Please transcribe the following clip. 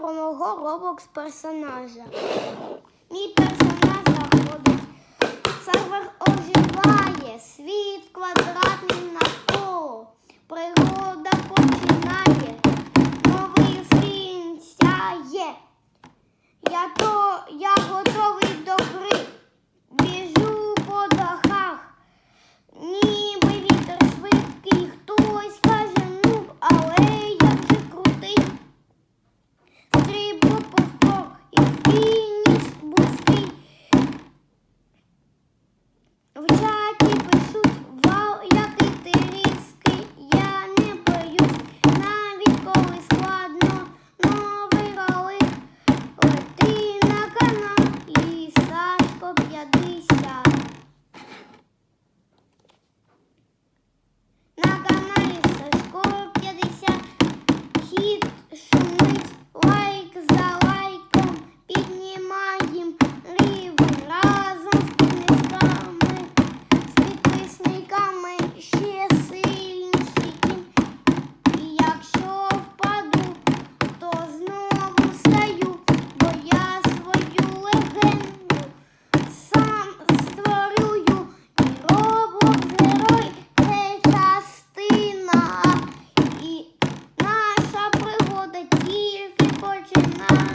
про мого робокс персонажа. Мій персонаж заходить. Сервер оживає, світ квадратний навколо. Природа починає, новий світ сяє. Я Bıçak. 啊